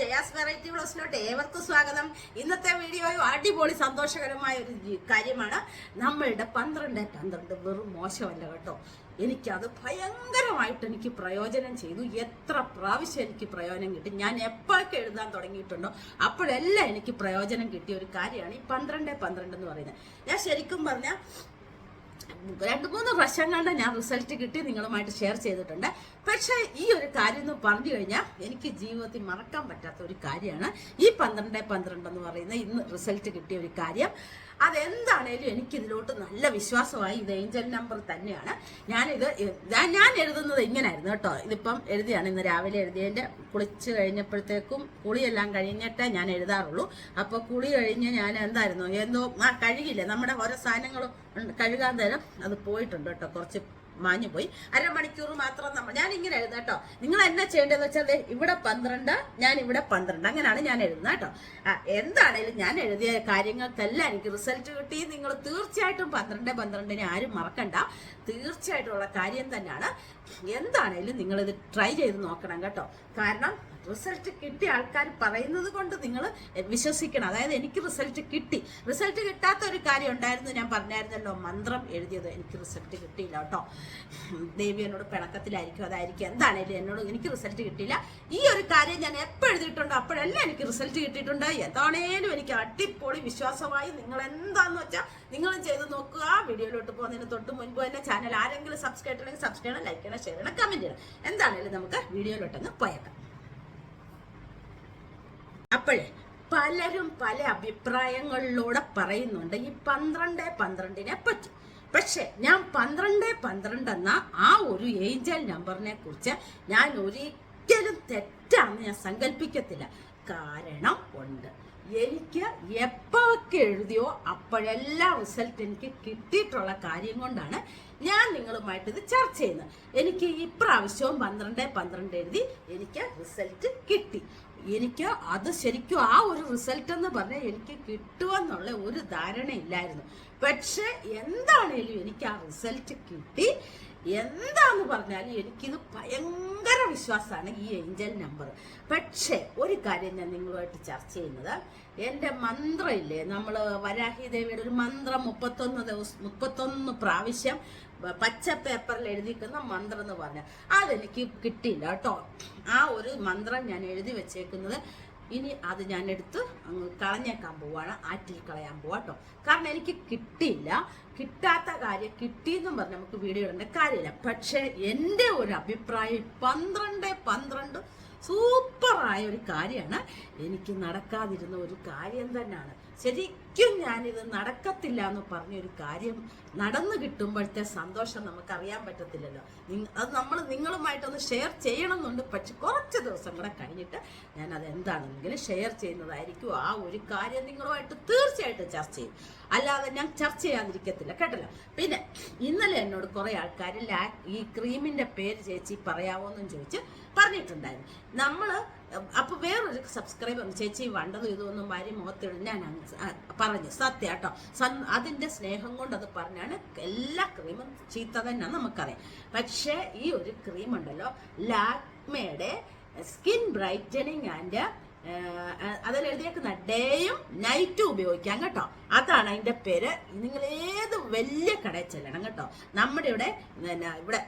Jaya's variety ബ്ലോസിലോട്ട് ഏവർക്കും സ്വാഗതം. ഇന്നത്തെ വീഡിയോയും അടിപൊളി സന്തോഷകരമായ ഒരു കാര്യമാണ്. നമ്മളുടെ പന്ത്രണ്ട് പന്ത്രണ്ട് വെറും മോശമല്ല കേട്ടോ. എനിക്കത് ഭയങ്കരമായിട്ട് എനിക്ക് പ്രയോജനം ചെയ്തു. എത്ര പ്രാവശ്യം എനിക്ക് പ്രയോജനം കിട്ടി. ഞാൻ എപ്പോഴൊക്കെ എഴുതാൻ തുടങ്ങിയിട്ടുണ്ടോ അപ്പോഴെല്ലാം എനിക്ക് പ്രയോജനം കിട്ടിയ ഒരു കാര്യമാണ് ഈ പന്ത്രണ്ട് പന്ത്രണ്ട് എന്ന് പറയുന്നത്. ഞാൻ ശരിക്കും പറഞ്ഞാൽ രണ്ട് മൂന്ന് പ്രശ്നം കണ്ട ഞാൻ റിസൾട്ട് കിട്ടി നിങ്ങളുമായിട്ട് ഷെയർ ചെയ്തിട്ടുണ്ട്. പക്ഷേ ഈ ഒരു കാര്യം എന്ന് പറഞ്ഞു കഴിഞ്ഞാൽ എനിക്ക് ജീവിതത്തിൽ മറക്കാൻ പറ്റാത്ത ഒരു കാര്യമാണ് ഈ പന്ത്രണ്ട് പന്ത്രണ്ട് എന്ന് പറയുന്ന ഇന്ന് റിസൾട്ട് കിട്ടിയ ഒരു കാര്യം. അതെന്താണേലും എനിക്കിതിലോട്ട് നല്ല വിശ്വാസമായി ഇത് ഏഞ്ചൽ നമ്പർ തന്നെയാണ്. ഞാനിത് ഞാൻ എഴുതുന്നത് ഇങ്ങനായിരുന്നു കേട്ടോ. ഇതിപ്പം എഴുതിയാണ് ഇന്ന് രാവിലെ എഴുതിയതിന്റെ കുളിച്ച് കഴിഞ്ഞപ്പോഴത്തേക്കും കുളിയെല്ലാം കഴിഞ്ഞിട്ടേ ഞാൻ എഴുതാറുള്ളൂ. അപ്പോൾ കുളി കഴിഞ്ഞ് ഞാൻ എന്തായിരുന്നു? എന്തോ ആ കഴുകില്ല നമ്മുടെ ഓരോ സാധനങ്ങളും കഴുകാൻ തരം അത് പോയിട്ടുണ്ട് കേട്ടോ കുറച്ച് മാഞ്ഞു പോയി അരമണിക്കൂർ മാത്രം നമ്മൾ ഞാൻ ഇങ്ങനെ എഴുതാം കേട്ടോ നിങ്ങൾ എന്നാ ചെയ്യേണ്ടതെന്ന് വെച്ചാൽ ഇവിടെ പന്ത്രണ്ട് ഞാൻ ഇവിടെ പന്ത്രണ്ട്. അങ്ങനെയാണ് ഞാൻ എഴുതുന്നത് കേട്ടോ എന്താണേലും ഞാൻ എഴുതിയ കാര്യങ്ങൾക്കെല്ലാം എനിക്ക് റിസൾട്ട് കിട്ടി. നിങ്ങൾ തീർച്ചയായിട്ടും പന്ത്രണ്ട് പന്ത്രണ്ടിന് ആരും മറക്കണ്ട. തീർച്ചയായിട്ടുള്ള കാര്യം തന്നെയാണ്. എന്താണേലും നിങ്ങളിത് ട്രൈ ചെയ്ത് നോക്കണം കേട്ടോ. കാരണം റിസൾട്ട് കിട്ടിയ ആൾക്കാർ പറയുന്നത് കൊണ്ട് നിങ്ങൾ വിശ്വസിക്കണം. അതായത് എനിക്ക് റിസൾട്ട് കിട്ടി. റിസൾട്ട് കിട്ടാത്ത ഒരു കാര്യം ഉണ്ടായിരുന്നു. ഞാൻ പറഞ്ഞായിരുന്നല്ലോ മന്ത്രം എഴുതിയത്. എനിക്ക് റിസൾട്ട് കിട്ടിയില്ല കേട്ടോ. ദേവി എന്നോട് പിണക്കത്തിലായിരിക്കും അതായിരിക്കും. എന്താണേലും എന്നോട് എനിക്ക് റിസൾട്ട് കിട്ടിയില്ല. ഈ ഒരു കാര്യം ഞാൻ എപ്പോൾ എഴുതിയിട്ടുണ്ടോ? അപ്പോഴെല്ലാം എനിക്ക് റിസൾട്ട് കിട്ടിയിട്ടുണ്ട്. എന്താണേലും എനിക്ക് അടിപൊളി വിശ്വാസമായി നിങ്ങൾ എന്താന്ന് വെച്ചാൽ നിങ്ങളും ചെയ്ത് നോക്കുക. വീഡിയോയിലോട്ട് പോകുന്നതിന് തൊട്ട് മുൻപ് തന്നെ ചാനൽ ആരെങ്കിലും സബ്സ്ക്രൈബ് ചെയ്യണമെങ്കിൽ സബ്സ്ക്രൈബ് ചെയ്യണം ലൈക്ക് ചെയ്യണം ഷെയർ ചെയ്യണം കമന്റ് ചെയ്യണം. എന്താണേലും നമുക്ക് വീഡിയോയിലോട്ടൊന്ന് പോയേക്കാം. അപ്പോഴേ പലരും പല അഭിപ്രായങ്ങളിലൂടെ പറയുന്നുണ്ട് ഈ പന്ത്രണ്ട് പന്ത്രണ്ടിനെ പറ്റി. പക്ഷെ ഞാൻ പന്ത്രണ്ട് പന്ത്രണ്ട് എന്ന ആ ഒരു ഏഞ്ചൽ നമ്പറിനെ കുറിച്ച് ഞാൻ ഒരിക്കലും തെറ്റാന്ന് ഞാൻ സങ്കല്പിക്കത്തില്ല കാരണം ഉണ്ട്. എനിക്ക് എപ്പോഴൊക്കെ എഴുതിയോ അപ്പോഴെല്ലാം റിസൾട്ട് എനിക്ക് കിട്ടിയിട്ടുള്ള കാര്യം കൊണ്ടാണ് ഞാൻ നിങ്ങളുമായിട്ട് ഇത് ചർച്ച ചെയ്യുന്നത്. എനിക്ക് ഇപ്രാവശ്യവും പന്ത്രണ്ട് പന്ത്രണ്ട് എഴുതി എനിക്ക് റിസൾട്ട് കിട്ടി. എനിക്ക് അത് ശരിക്കും ആ ഒരു റിസൾട്ട് എന്ന് പറഞ്ഞാൽ എനിക്ക് കിട്ടുമെന്നുള്ള ഒരു ധാരണയില്ലായിരുന്നു. പക്ഷെ എന്താണേലും എനിക്ക് ആ റിസൾട്ട് കിട്ടി? എന്താന്ന് പറഞ്ഞാൽ എനിക്കിത് ഭയങ്കര വിശ്വാസമാണ് ഈ ഏഞ്ചൽ നമ്പർ. പക്ഷേ ഒരു കാര്യം ഞാൻ നിങ്ങളുമായിട്ട് ചർച്ച ചെയ്യുന്നത്. എന്റെ മന്ത്രമില്ലേ നമ്മൾ വരാഹി ദേവിയുടെ ഒരു മന്ത്രം മുപ്പത്തൊന്ന് ദിവസം മുപ്പത്തൊന്ന് പ്രാവശ്യം പച്ച പേപ്പറിൽ എഴുതിക്കുന്ന മന്ത്രം എന്ന് പറഞ്ഞാൽ അതെനിക്ക് കിട്ടിയില്ല കേട്ടോ. ആ ഒരു മന്ത്രം ഞാൻ എഴുതി വെച്ചേക്കുന്നത് ഇനി അത് ഞാൻ എടുത്ത് കളഞ്ഞേക്കാൻ പോവാണ് ആറ്റിൽ കളയാൻ പോവാ കേട്ടോ കാരണം എനിക്ക് കിട്ടിയില്ല. കിട്ടാത്ത കാര്യം കിട്ടിയെന്നും പറഞ്ഞ് നമുക്ക് വീഡിയോ ഇടേണ്ട കാര്യമില്ല. പക്ഷേ എന്റെ ഒരു അഭിപ്രായം പന്ത്രണ്ട് പന്ത്രണ്ട് സൂപ്പറായ ഒരു കാര്യമാണ്. എനിക്ക് നടക്കാതിരുന്ന ഒരു കാര്യം തന്നെയാണ്. ശരിക്കും ഞാനിത് നടക്കത്തില്ല എന്ന് പറഞ്ഞൊരു കാര്യം നടന്നു കിട്ടുമ്പോഴത്തെ സന്തോഷം നമുക്ക് അറിയാൻ പറ്റത്തില്ലല്ലോ അത് നമ്മൾ നിങ്ങളുമായിട്ടൊന്ന് ഷെയർ ചെയ്യണമെന്നുണ്ട്. പക്ഷെ കുറച്ച് ദിവസം കൂടെ കഴിഞ്ഞിട്ട് ഞാൻ അത് എന്താണെങ്കിലും ഷെയർ ചെയ്യുന്നതായിരിക്കും ആ ഒരു കാര്യം നിങ്ങളുമായിട്ട് തീർച്ചയായിട്ടും ചർച്ച ചെയ്യും. അല്ലാതെ ഞാൻ ചർച്ച ചെയ്യാതിരിക്കത്തില്ല. കേട്ടല്ലോ? പിന്നെ ഇന്നലെ എന്നോട് കുറെ ആൾക്കാർ ഈ ക്രീമിന്റെ പേര് ചേച്ചി പറയാവോന്നും ചോദിച്ച് പറഞ്ഞിട്ടുണ്ടായിരുന്നു. നമ്മൾ അപ്പൊ വേറൊരു സബ്സ്ക്രൈബർ ചേച്ചി വണ്ടതും ഇതൊന്നും വാരി മുഖത്തിടും. ഞാൻ പറഞ്ഞു. സത്യം കേട്ടോ. അതിന്റെ സ്നേഹം കൊണ്ട് അത് പറഞ്ഞാണ് എല്ലാ ക്രീമും ചീത്ത തന്നെ നമുക്കറിയാം. പക്ഷേ ഈ ഒരു ക്രീം ഉണ്ടല്ലോ ലാക്മയുടെ സ്കിൻ ബ്രൈറ്റനിങ് ആൻഡ് അതിൽ എഴുതിയേക്കുന്ന ഡേയും നൈറ്റും ഉപയോഗിക്കാം കേട്ടോ. അതാണ് അതിന്റെ പേര്. നിങ്ങൾ ഏത് വലിയ കടയിൽ ചെല്ലണം കേട്ടോ. നമ്മുടെ ഇവിടെ ഇവിടെ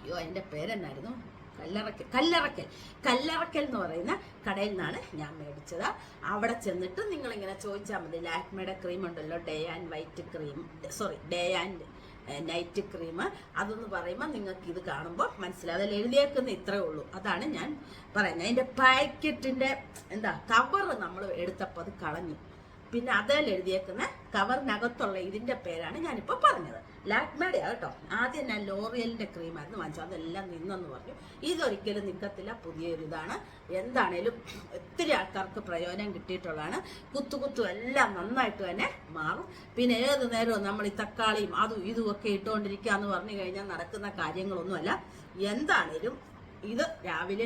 അയ്യോ അതിന്റെ പേരെന്നായിരുന്നു? കല്ലറക്കൽ കല്ലറക്കൽ കല്ലറക്കൽ എന്ന് പറയുന്ന കടയിൽ നിന്നാണ് ഞാൻ മേടിച്ചത്. അവിടെ ചെന്നിട്ട് നിങ്ങൾ ഇങ്ങനെ ചോദിച്ചാൽ മതി. ലാക്മയുടെ ക്രീം ഉണ്ടല്ലോ day and white cream sorry day and night cream അതെന്ന് പറയുമ്പോൾ നിങ്ങൾക്ക് ഇത് കാണുമ്പോൾ മനസ്സിലാവും. അതിൽ എഴുതിയേക്കുന്ന ഇത്രേ ഉള്ളൂ. അതാണ് ഞാൻ പറയുന്നത്. അതിന്റെ പാക്കറ്റിന്റെ എന്താ കവർ നമ്മൾ എടുത്തപ്പോൾ അത് കളഞ്ഞു. പിന്നെ അതിൽ എഴുതിയേക്കുന്ന കവറിനകത്തുള്ള ഇതിന്റെ പേരാണ് ഞാനിപ്പോൾ പറഞ്ഞത്. ലാക്മേയുടെ കേട്ടോ. ആദ്യം ഞാൻ ലോറിയലിന്റെ ക്രീമായിരുന്നു വാങ്ങിച്ചു അതെല്ലാം നിന്നെന്ന് പറഞ്ഞു. ഇതൊരിക്കലും നിൽക്കത്തില്ല പുതിയൊരു ഇതാണ് എന്താണേലും ഒത്തിരി ആൾക്കാർക്ക് പ്രയോജനം കിട്ടിയിട്ടുള്ളതാണ്. കുത്തു എല്ലാം നന്നായിട്ട് തന്നെ മാറും. പിന്നെ ഏത് നേരവും നമ്മൾ ഈ തക്കാളിയും അതും ഇതും ഒക്കെ ഇട്ടുകൊണ്ടിരിക്കുക എന്ന് പറഞ്ഞു കഴിഞ്ഞാൽ നടക്കുന്ന കാര്യങ്ങളൊന്നുമല്ല. എന്താണേലും ഇത് രാവിലെ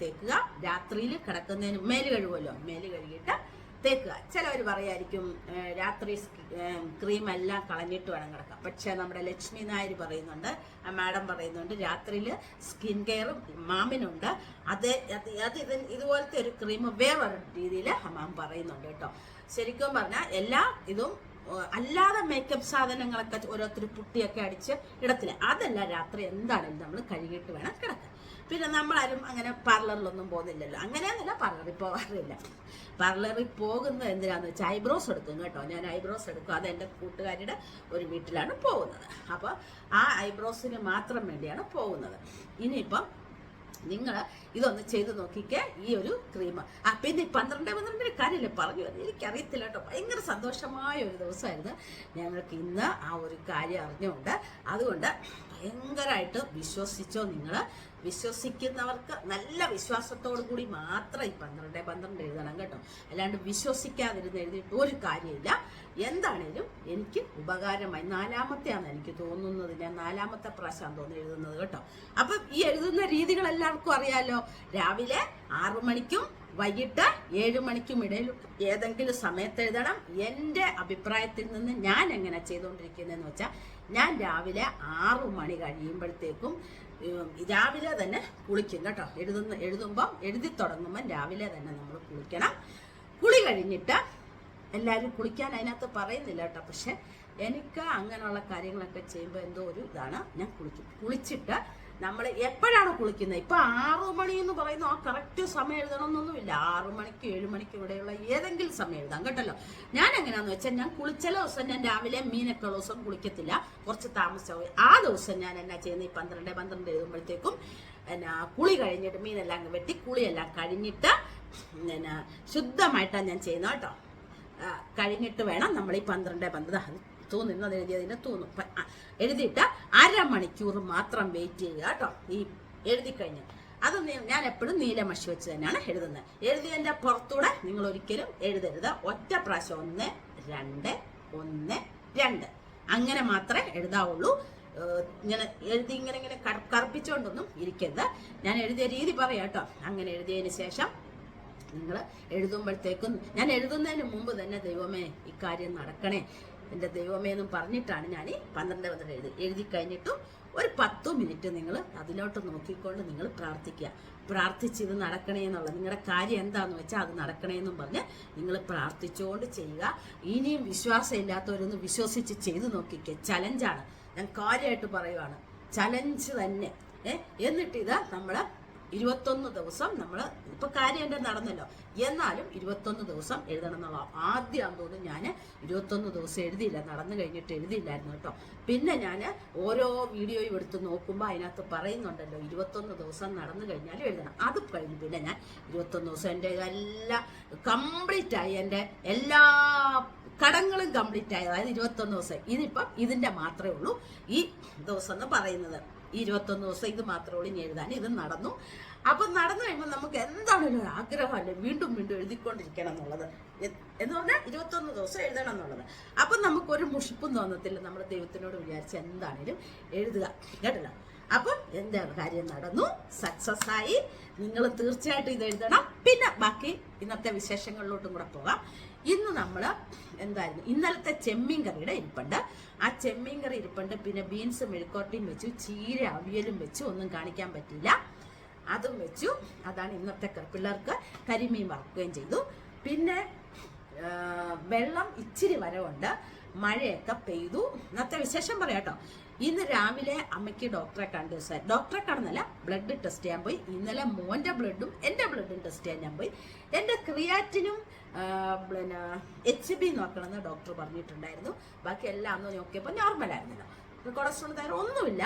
തേക്കുക രാത്രിയിൽ കിടക്കുന്നതിന് മേൽ കഴുകുമല്ലോ. മേൽ കഴുകിയിട്ട് തേക്കുക. ചിലവർ പറയായിരിക്കും രാത്രി ക്രീം എല്ലാം കളഞ്ഞിട്ട് വേണം കിടക്കാം പക്ഷേ നമ്മുടെ ലക്ഷ്മി നായർ പറയുന്നുണ്ട് മാഡം പറയുന്നുണ്ട് രാത്രിയിൽ സ്കിൻ കെയറും മാമിനുണ്ട്. അത് അത് ഇത് ഇതുപോലത്തെ ഒരു ക്രീം വേറൊരു രീതിയിൽ മാം പറയുന്നുണ്ട് കേട്ടോ. ശരിക്കും പറഞ്ഞാൽ എല്ലാ ഇതും അല്ലാതെ മേക്കപ്പ് സാധനങ്ങളൊക്കെ ഓരോരുത്തർ പുട്ടിയൊക്കെ അടിച്ച് ഇടത്തില്ല. അതല്ല രാത്രി എന്താണെങ്കിലും നമ്മൾ കഴുകിയിട്ട് വേണം കിടക്കാൻ. പിന്നെ നമ്മളാരും അങ്ങനെ പാർലറിലൊന്നും പോകുന്നില്ലല്ലോ. അങ്ങനെയൊന്നുമില്ല പാർലറിൽ പോകാറില്ല. പാർലറിൽ പോകുന്നത് എന്തിനാന്ന് വെച്ചാൽ ഐബ്രോസ് എടുക്കും കേട്ടോ. ഞാൻ ഐബ്രോസ് എടുക്കും. അത് എന്റെ കൂട്ടുകാരിയുടെ ഒരു വീട്ടിലാണ് പോകുന്നത്. അപ്പോൾ ആ ഐബ്രോസിന് മാത്രം വേണ്ടിയാണ് പോകുന്നത്. ഇനിയിപ്പം നിങ്ങൾ ഇതൊന്ന് ചെയ്ത് നോക്കിക്കേ ഈ ഒരു ക്രീം ആ പിന്നെ പന്ത്രണ്ട് പന്ത്രണ്ടിന് കാര്യമില്ല പറഞ്ഞു വരുന്നത്? എനിക്കറിയത്തില്ല കേട്ടോ. ഭയങ്കര സന്തോഷമായ ഒരു ദിവസമായിരുന്നു ഞങ്ങൾക്ക് ഇന്ന് ആ ഒരു കാര്യം അറിഞ്ഞുകൊണ്ട്. അതുകൊണ്ട് ഭയങ്കരമായിട്ട് വിശ്വസിച്ചോ നിങ്ങൾ വിശ്വസിക്കുന്നവർക്ക് നല്ല വിശ്വാസത്തോടു കൂടി മാത്രം ഈ പന്ത്രണ്ട് പന്ത്രണ്ട് എഴുതണം കേട്ടോ. അല്ലാണ്ട് വിശ്വസിക്കാതിരുന്ന് എഴുതിയിട്ട് ഒരു കാര്യമില്ല. എന്താണേലും എനിക്ക് ഉപകാരമായി നാലാമത്തെയാണ് എനിക്ക് തോന്നുന്നത്. ഞാൻ നാലാമത്തെ പ്രാവശ്യമാണ് തോന്നുന്നു എഴുതുന്നത് കേട്ടോ. അപ്പം ഈ എഴുതുന്ന രീതികൾ എല്ലാവർക്കും അറിയാലോ. രാവിലെ ആറു മണിക്കും വൈകിട്ട് ഏഴ് മണിക്കും ഇടയിൽ ഏതെങ്കിലും സമയത്ത് എഴുതണം. എന്റെ അഭിപ്രായത്തിൽ നിന്ന് ഞാൻ എങ്ങനെ ചെയ്തുകൊണ്ടിരിക്കുന്നതെന്ന് വെച്ചാൽ ഞാൻ രാവിലെ ആറു മണി കഴിയുമ്പോഴത്തേക്കും രാവിലെ തന്നെ കുളിക്കും കേട്ടോ. എഴുതുന്ന എഴുതുമ്പം എഴുതി തുടങ്ങുമ്പം രാവിലെ തന്നെ നമ്മൾ കുളിക്കണം. കുളി കഴിഞ്ഞിട്ട് എല്ലാവരും കുളിക്കാൻ അതിനകത്ത് പറയുന്നില്ല കേട്ടോ. പക്ഷെ എനിക്ക് അങ്ങനെയുള്ള കാര്യങ്ങളൊക്കെ ചെയ്യുമ്പോൾ എന്തോ ഒരു ഇതാണ്. ഞാൻ കുളിക്കും. കുളിച്ചിട്ട് നമ്മൾ എപ്പോഴാണ് കുളിക്കുന്നത്? ഇപ്പൊ ആറു മണി എന്ന് പറയുന്ന ആ കറക്റ്റ് സമയം എഴുതണമെന്നൊന്നുമില്ല ആറു മണിക്ക് ഏഴ് മണിക്ക് ഇവിടെയുള്ള ഏതെങ്കിലും സമയം എഴുതാം കേട്ടല്ലോ? ഞാൻ എങ്ങനെയാന്ന് വെച്ചാൽ ഞാൻ കുളിച്ചല ദിവസം ഞാൻ രാവിലെ മീനൊക്കെ ദിവസം കുളിക്കത്തില്ല. കുറച്ച് താമസമായി ആ ദിവസം ഞാൻ എന്നാ ചെയ്യുന്നത് ഈ പന്ത്രണ്ട് പന്ത്രണ്ട് എഴുതുമ്പോഴത്തേക്കും എന്നാ കുളി കഴിഞ്ഞിട്ട് മീനെല്ലാം വെട്ടി കുളിയെല്ലാം കഴിഞ്ഞിട്ട് എന്നാ ശുദ്ധമായിട്ടാണ് ഞാൻ ചെയ്യുന്നത് കേട്ടോ. കഴിഞ്ഞിട്ട് വേണം നമ്മൾ ഈ പന്ത്രണ്ട് പന്ത്രണ്ട് അത് തോന്നുന്നത് എഴുതിയതിന് തോന്നും പ- ആ, എഴുതിയിട്ട് അരമണിക്കൂർ മാത്രം വെയിറ്റ് ചെയ്യുക കേട്ടോ. ഈ എഴുതി കഴിഞ്ഞ്. അത് ഞാൻ എപ്പോഴും നീലമഷി വെച്ച് തന്നെയാണ് എഴുതുന്നത്. എഴുതിയതിന്റെ പുറത്തൂടെ നിങ്ങൾ ഒരിക്കലും എഴുതരുത്. ഒറ്റ പ്രാവശ്യം ഒന്ന് രണ്ട് ഒന്ന് രണ്ട്. അങ്ങനെ മാത്രമേ എഴുതാവുള്ളൂ. ഇങ്ങനെ എഴുതി ഇങ്ങനെ ഇങ്ങനെ കറുപ്പിച്ചുകൊണ്ടൊന്നും ഇരിക്കരുത്. ഞാൻ എഴുതിയ രീതി പറയാം കേട്ടോ. അങ്ങനെ എഴുതിയതിന് ശേഷം നിങ്ങൾ എഴുതുമ്പോഴത്തേക്കും ഞാൻ എഴുതുന്നതിന് മുമ്പ് തന്നെ ദൈവമേ ഇക്കാര്യം നടക്കണേ. എന്റെ ദൈവമേ എന്നും പറഞ്ഞിട്ടാണ് ഞാൻ ഈ പന്ത്രണ്ട് പന്ത്രണ്ട് എഴുതി. എഴുതി കഴിഞ്ഞിട്ടും ഒരു പത്ത് മിനിറ്റ് നിങ്ങൾ അതിലോട്ട് നോക്കിക്കൊണ്ട് നിങ്ങൾ പ്രാർത്ഥിക്കുക. പ്രാർത്ഥിച്ച് ഇത് നടക്കണേ എന്നുള്ളത്. നിങ്ങളുടെ കാര്യം എന്താണെന്ന് വെച്ചാൽ അത് നടക്കണേ എന്നും പറഞ്ഞ് നിങ്ങൾ പ്രാർത്ഥിച്ചുകൊണ്ട് ചെയ്യുക. ഇനിയും വിശ്വാസം വിശ്വസിച്ച് ചെയ്തു നോക്കിക്കുക ചലഞ്ചാണ് ഞാൻ കാര്യമായിട്ട് പറയുവാണ്. ചലഞ്ച് തന്നെ. എന്നിട്ട് എന്നിട്ടിത് നമ്മൾ ഇരുപത്തൊന്ന് ദിവസം നമ്മൾ ഇപ്പൊ കാര്യം എന്റെ നടന്നല്ലോ. എന്നാലും ഇരുപത്തൊന്ന് ദിവസം എഴുതണം എന്നുള്ള ആദ്യം തോന്നും ഞാൻ ഇരുപത്തൊന്ന് ദിവസം എഴുതിയില്ല. നടന്നു കഴിഞ്ഞിട്ട് എഴുതിയില്ലായിരുന്നു കേട്ടോ. പിന്നെ ഞാൻ ഓരോ വീഡിയോയും എടുത്ത് നോക്കുമ്പോൾ അതിനകത്ത് പറയുന്നുണ്ടല്ലോ ഇരുപത്തൊന്ന് ദിവസം നടന്നു കഴിഞ്ഞാലും എഴുതണം. അത് കഴിഞ്ഞ് പിന്നെ ഞാൻ ഇരുപത്തൊന്ന് ദിവസം എന്റെ ഇതെല്ലാം കംപ്ലീറ്റ് ആയി. എന്റെ എല്ലാ കടങ്ങളും കംപ്ലീറ്റ് ആയി. അതായത് ഇരുപത്തൊന്ന് ദിവസം. ഇതിപ്പം ഇതിന്റെ മാത്രമേ ഉള്ളൂ ഈ ദിവസം എന്ന് പറയുന്നത്. ഈ ഇരുപത്തൊന്ന് ദിവസം ഇത് മാത്രമേ ഉള്ളൂ ഇനി എഴുതാൻ ഇത് നടന്നു. അപ്പം നടന്നു കഴിയുമ്പോൾ നമുക്ക് എന്താണല്ലോ ഒരു ആഗ്രഹമല്ലേ വീണ്ടും വീണ്ടും എഴുതിക്കൊണ്ടിരിക്കണം എന്നുള്ളത്. എന്ന് പറഞ്ഞാൽ ഇരുപത്തൊന്ന് ദിവസം എഴുതണം എന്നുള്ളത്. അപ്പം നമുക്കൊരു മുഷിപ്പും തോന്നത്തില്ല. നമ്മൾ ദൈവത്തിനോട് വിചാരിച്ച് എന്താണേലും എഴുതുക. കേട്ടല്ലോ? അപ്പം എന്റെ കാര്യം? നടന്നു. സക്സസ് ആയി. നിങ്ങൾ തീർച്ചയായിട്ടും ഇത് എഴുതണം. പിന്നെ ബാക്കി ഇന്നത്തെ വിശേഷങ്ങളിലോട്ടും കൂടെ പോകാം. ഇന്ന് നമ്മൾ എന്തായിരുന്നു? ഇന്നലത്തെ ചെമ്മീൻ കറിയുടെ ഇരിപ്പുണ്ട്. ആ ചെമ്മീൻ കറി ഇരിപ്പുണ്ട്. പിന്നെ ബീൻസ് മെഴുക്കോട്ടിയും വെച്ചു. ചീര അവിയലും വെച്ചു. ഒന്നും കാണിക്കാൻ പറ്റില്ല അതും വെച്ചു. അതാണ് ഇന്നത്തെ പിള്ളേർക്ക് കരിമീൻ വറുക്കുകയും ചെയ്തു. പിന്നെ വെള്ളം ഇച്ചിരി വരവുണ്ട്. മഴയൊക്കെ പെയ്തു. ഇന്നത്തെ വിശേഷം പറയാട്ടോ ഇന്ന് രാവിലെ അമ്മയ്ക്ക് ഡോക്ടറെ കണ്ടു സാർ. ഡോക്ടറെ കടന്നല്ല ബ്ലഡ് ടെസ്റ്റ് ചെയ്യാൻ പോയി. ഇന്നലെ മോന്റെ ബ്ലഡും എന്റെ ബ്ലഡും ടെസ്റ്റ് ചെയ്യാൻ ഞാൻ പോയി. എന്റെ ക്രിയാറ്റിനും പിന്നെ എച്ച് ബി നോക്കണമെന്ന് ഡോക്ടർ പറഞ്ഞിട്ടുണ്ടായിരുന്നു. ബാക്കി എല്ലാം ഒന്ന് നോക്കിയപ്പോൾ നോർമലായിരുന്നല്ലോ കൊളസ്ട്രോൾ തൈറോ ഒന്നുമില്ല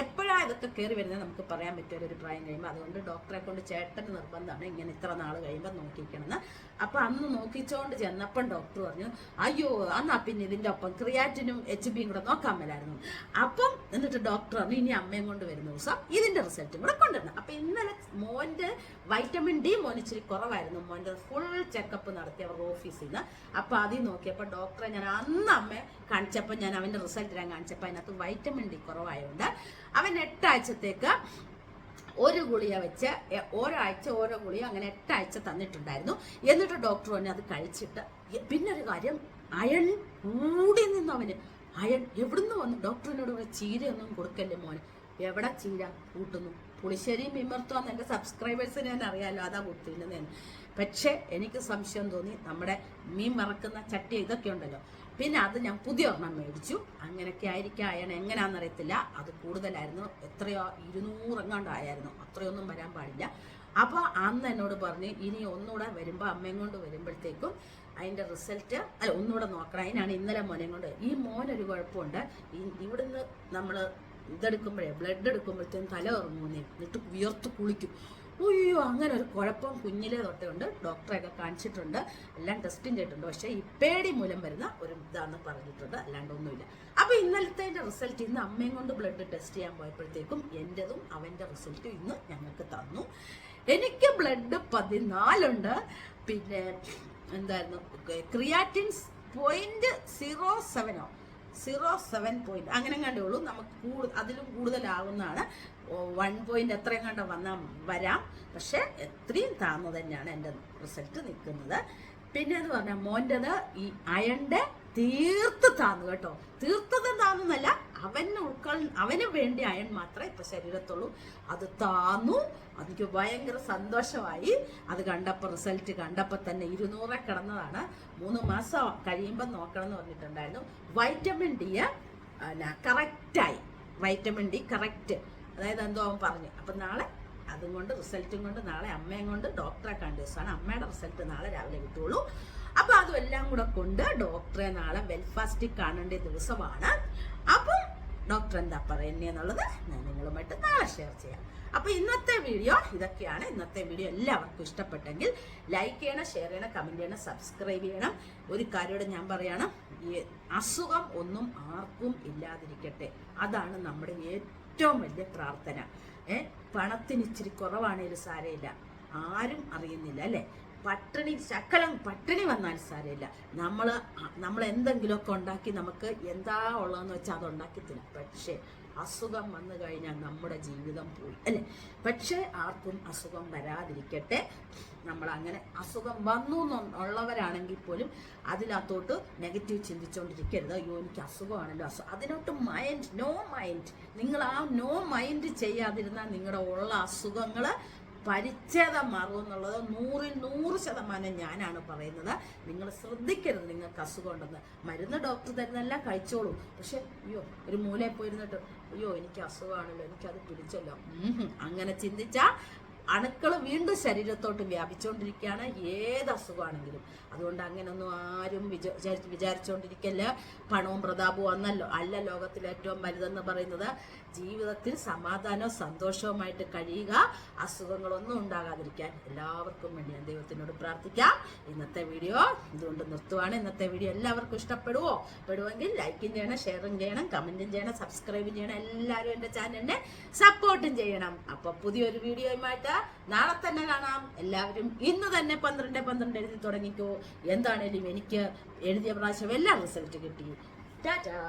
എപ്പോഴാണ് ഇതൊക്കെ കയറി വരുന്നത് നമുക്ക് പറയാൻ പറ്റിയ ഒരു പ്രായം കഴിയുമ്പോൾ അതുകൊണ്ട് ഡോക്ടറെ കൊണ്ട് ചേട്ടൻ നിർബന്ധമാണ് ഇങ്ങനെ ഇത്ര നാൾ കഴിയുമ്പോൾ നോക്കിക്കണമെന്ന് അപ്പോൾ അന്ന് നോക്കിച്ചോണ്ട് ചെന്നപ്പം ഡോക്ടർ പറഞ്ഞു അയ്യോ അന്നാ പിന്നെ ഇതിന്റെ ഒപ്പം ക്രിയാറ്റിനും എച്ച് ബിയും കൂടെ നോക്കാൻ മേലായിരുന്നു. അപ്പം എന്നിട്ട് ഡോക്ടർ പറഞ്ഞു ഇനി അമ്മയും കൊണ്ട് വരുന്ന ദിവസം ഇതിന്റെ റിസൾട്ടും കൂടെ കൊണ്ടുവരണം. അപ്പം ഇന്നലെ മോന്റെ വൈറ്റമിൻ ഡി മോൻ ഇച്ചിരി കുറവായിരുന്നു. മോന്റെ ഫുൾ ചെക്കപ്പ് നടത്തി അവരുടെ ഓഫീസിൽ നിന്ന് അപ്പോൾ അതിൽ നോക്കിയപ്പോൾ ഡോക്ടറെ ഞാൻ അന്ന് അമ്മയെ കാണിച്ചപ്പോൾ ഞാൻ അവന്റെ റിസൾട്ട് ഞാൻ കാണിച്ചപ്പോൾ അതിനകത്ത് വൈറ്റമിൻ ഡി കുറവായതുകൊണ്ട് അവൻ എട്ടാഴ്ചത്തേക്ക് ഒരു ഗുളിക വെച്ച് ഒരാഴ്ച ഓരോ ഗുളിക അങ്ങനെ എട്ടാഴ്ച തന്നിട്ടുണ്ടായിരുന്നു. എന്നിട്ട് ഡോക്ടർ തന്നെ അത് കഴിച്ചിട്ട് പിന്നൊരു കാര്യം അയൺ കൂടി നിന്നവന് അയൺ എവിടുന്ന് വന്നു? ഡോക്ടറിനോട് ചീരയൊന്നും കൊടുക്കല്ലേ മോനെ. എവിടെ ചീര? കൂട്ടുന്നു. പുളിശ്ശേരി മിമർത്തുവാന്ന് എന്റെ സബ്സ്ക്രൈബേഴ്സിന് ഞാൻ അറിയാമല്ലോ അതാ കൂട്ടിയിരുന്നതെന്ന് പക്ഷേ എനിക്ക് സംശയം തോന്നി നമ്മുടെ മീൻ മറക്കുന്ന ചട്ടി ഇതൊക്കെ ഉണ്ടല്ലോ. പിന്നെ അത് ഞാൻ പുതിയ ഒരെണ്ണം മേടിച്ചു. അങ്ങനെയൊക്കെ ആയിരിക്കും അയാൾ എങ്ങനെയാണെന്ന് അറിയത്തില്ല. അത് കൂടുതലായിരുന്നു. എത്രയോ ഇരുന്നൂറെങ്ങാണ്ടായിരുന്നു അത്രയൊന്നും വരാൻ പാടില്ല. അപ്പോൾ അന്ന് എന്നോട് പറഞ്ഞ് ഇനി ഒന്നുകൂടെ വരുമ്പോൾ അമ്മയും കൊണ്ട് വരുമ്പോഴത്തേക്കും അതിന്റെ റിസൾട്ട് അല്ല ഒന്നുകൂടെ നോക്കണം. അതിനാണ് ഇന്നലെ മോനെ കൊണ്ട്. ഈ മോനൊരു കുഴപ്പമുണ്ട്. ഇവിടുന്ന് നമ്മൾ ഇതെടുക്കുമ്പോഴേ ബ്ലഡ് എടുക്കുമ്പോഴത്തേക്കും തല ഉറങ്ങുന്നേ എന്നിട്ട് വിയർത്ത് കുളിക്കും. അയ്യോ അങ്ങനെ ഒരു കുഴപ്പം കുഞ്ഞിലെ തൊട്ടേ ഉണ്ട്. ഡോക്ടറെയൊക്കെ കാണിച്ചിട്ടുണ്ട്. എല്ലാം ടെസ്റ്റും ചെയ്തിട്ടുണ്ട്. പക്ഷേ ഈ പേടി മൂലം വരുന്ന ഒരു ഇതാന്ന് പറഞ്ഞിട്ടുണ്ട്. അല്ലാണ്ട് ഒന്നുമില്ല. അപ്പോൾ ഇന്നലത്തെ റിസൾട്ട് ഇന്ന് അമ്മയും കൊണ്ട് ബ്ലഡ് ടെസ്റ്റ് ചെയ്യാൻ പോയപ്പോഴത്തേക്കും എന്റെതും അവന്റെ റിസൾട്ടും ഇന്ന് ഞങ്ങൾക്ക് തന്നു. എനിക്ക് ബ്ലഡ് പതിനാലുണ്ട്. പിന്നെ എന്തായിരുന്നു? ക്രിയാറ്റിൻസ് പോയിന്റ് സീറോ സെവനോ സീറോ സെവൻ പോയിന്റ് അങ്ങനെ കണ്ടേ ഉള്ളൂ. നമുക്ക് കൂടുതൽ അതിലും കൂടുതലാവുന്നതാണ്. വൺ പോയിന്റ് എത്രയും കണ്ട വന്നാൽ വരാം. പക്ഷെ എത്രയും താഴ്ന്നു തന്നെയാണ് എന്റെ റിസൾട്ട് നിൽക്കുന്നത്. പിന്നെ എന്ന് പറഞ്ഞാൽ മോന്റെത് ഈ അയണിന്റെ തീർത്ത് താന്നു കേട്ടോ. തീർത്തത് താന്നല്ല അവന് ഉൾക്കൊൾ അവന് വേണ്ടി അയൺ മാത്രമേ ഇപ്പൊ ശരീരത്തുള്ളൂ. അത് താന്നു എനിക്ക് ഭയങ്കര സന്തോഷമായി. അത് കണ്ടപ്പോൾ റിസൾട്ട് കണ്ടപ്പോൾ തന്നെ ഇരുന്നൂറെ കിടന്നതാണ്. മൂന്ന് മാസം കഴിയുമ്പോൾ നോക്കണം എന്ന് പറഞ്ഞിട്ടുണ്ടായിരുന്നു വൈറ്റമിൻ ഡി കറക്റ്റായി വൈറ്റമിൻ ഡി കറക്റ്റ് അതായത് എന്തോ അവൻ പറഞ്ഞു. അപ്പം നാളെ അതും കൊണ്ട് റിസൾട്ടും കൊണ്ട് നാളെ അമ്മയും കൊണ്ട് ഡോക്ടറെ കണ്ട ദിവസമാണ്. അമ്മയുടെ റിസൾട്ട് നാളെ രാവിലെ കിട്ടുള്ളൂ. അപ്പോൾ അതെല്ലാം കൂടെ കൊണ്ട് ഡോക്ടറെ നാളെ വെൽഫാസ്റ്റിൽ കാണേണ്ട ദിവസമാണ്. അപ്പം ഡോക്ടർ എന്താ പറയുന്നതെന്നുള്ളത് ഞാൻ നിങ്ങളുമായിട്ട് നാളെ ഷെയർ ചെയ്യാം. അപ്പൊ ഇന്നത്തെ വീഡിയോ ഇതൊക്കെയാണ്. ഇന്നത്തെ വീഡിയോ എല്ലാവർക്കും ഇഷ്ടപ്പെട്ടെങ്കിൽ ലൈക്ക് ചെയ്യണം ഷെയർ ചെയ്യണം കമന്റ് ചെയ്യണം സബ്സ്ക്രൈബ് ചെയ്യണം. ഒരു കാര്യം ഞാൻ പറയണം ഈ അസുഖം ഒന്നും ആർക്കും ഇല്ലാതിരിക്കട്ടെ. അതാണ് നമ്മുടെ ഏറ്റവും വലിയ പ്രാർത്ഥന. ഏഹ് പണത്തിന് ഇച്ചിരി കുറവാണേലും സാരമില്ല ആരും അറിയുന്നില്ല അല്ലേ? പട്ടിണി ശക്കലം പട്ടിണി വന്നാൽ സാരമില്ല. നമ്മൾ നമ്മൾ എന്തെങ്കിലുമൊക്കെ ഉണ്ടാക്കി നമുക്ക് എന്താ ഉള്ളതെന്ന് വെച്ചാൽ അത് ഉണ്ടാക്കി തരാം പക്ഷേ അസുഖം വന്നു കഴിഞ്ഞാൽ നമ്മുടെ ജീവിതം പോയി അല്ലേ? പക്ഷേ ആർക്കും അസുഖം വരാതിരിക്കട്ടെ. നമ്മൾ അങ്ങനെ അസുഖം വന്നു എന്നുള്ളവരാണെങ്കിൽ പോലും അതിനകത്തോട്ട് നെഗറ്റീവ് ചിന്തിച്ചുകൊണ്ടിരിക്കരുത് അയ്യോ എനിക്ക് അസുഖമാണല്ലോ. അസുഖം അതിനോട്ട് മൈൻഡ് നോ മൈൻഡ് നിങ്ങൾ ആ നോ മൈൻഡ് ചെയ്യാതിരുന്നാൽ നിങ്ങളുടെ ഉള്ള അസുഖങ്ങൾ പരിച്ഛേദം മാറും എന്നുള്ളത് നൂറിൽ നൂറ് ശതമാനം ഞാനാണ് പറയുന്നത്. നിങ്ങൾ ശ്രദ്ധിക്കരുത് നിങ്ങൾക്ക് അസുഖം ഉണ്ടെന്ന്. മരുന്ന് ഡോക്ടർ തരുന്നെല്ലാം കഴിച്ചോളൂ. പക്ഷെ അയ്യോ ഒരു മൂലയിൽ പോയിരുന്നിട്ട് അയ്യോ എനിക്ക് അസുഖമാണല്ലോ എനിക്കത് പിടിച്ചല്ലോ. അങ്ങനെ ചിന്തിച്ചാൽ അണുക്കൾ വീണ്ടും ശരീരത്തോട്ട് വ്യാപിച്ചുകൊണ്ടിരിക്കുകയാണ് ഏത് അസുഖമാണെങ്കിലും. അതുകൊണ്ട് അങ്ങനെയൊന്നും ആരും വിചാരി വിചാരിച്ചുകൊണ്ടിരിക്കല്ല പണവും പ്രതാപവും ഒന്നല്ലോ അല്ല ലോകത്തിൽ ഏറ്റവും വലുതെന്ന് പറയുന്നത് ജീവിതത്തിൽ സമാധാനവും സന്തോഷവുമായിട്ട് കഴിയുക. അസുഖങ്ങളൊന്നും ഉണ്ടാകാതിരിക്കാൻ എല്ലാവർക്കും വേണ്ടി ഞാൻ ദൈവത്തിനോട് പ്രാർത്ഥിക്കാം. ഇന്നത്തെ വീഡിയോ ഇതുകൊണ്ട് നിർത്തുവാണ്. ഇന്നത്തെ വീഡിയോ എല്ലാവർക്കും ഇഷ്ടപ്പെടുവോ? പെടുവെങ്കിൽ ലൈക്കും ചെയ്യണം ഷെയറും ചെയ്യണം കമന്റും ചെയ്യണം സബ്സ്ക്രൈബും ചെയ്യണം. എല്ലാവരും എന്റെ ചാനലിനെ സപ്പോർട്ടും ചെയ്യണം. അപ്പോൾ പുതിയൊരു വീഡിയോയുമായിട്ട് നാളെ തന്നെ കാണാം. എല്ലാവരും ഇന്ന് തന്നെ പന്ത്രണ്ട് പന്ത്രണ്ട് എഴുതി തുടങ്ങിക്കോ. എന്താണേലും എനിക്ക് എഴുതിയ പ്രാവശ്യം എല്ലാ റിസൾട്ട് കിട്ടി. ടാറ്റാ.